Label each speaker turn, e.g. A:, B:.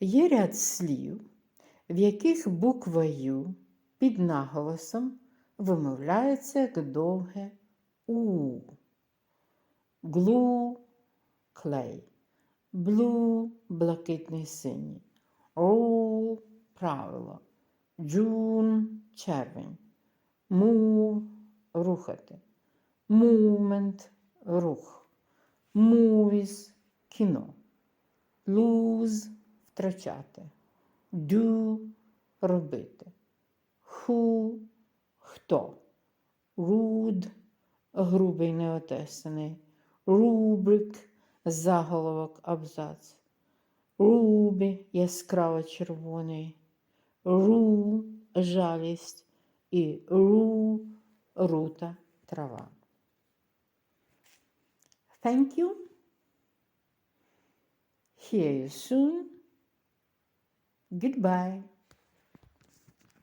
A: Є ряд слів, в яких буква Ю під наголосом вимовляється як довге У. Глу клей, блу блакитний синій, рул правило, джун червень, мув рухати, мувмент рух, мувіс кіно, луз втрачати, do робити, who хто, rude грубий неотесаний, рубрик заголовок абзац, рубі яскраво червоний, ру жалість. І ру рута трава. Thank you. Hear you soon. Goodbye.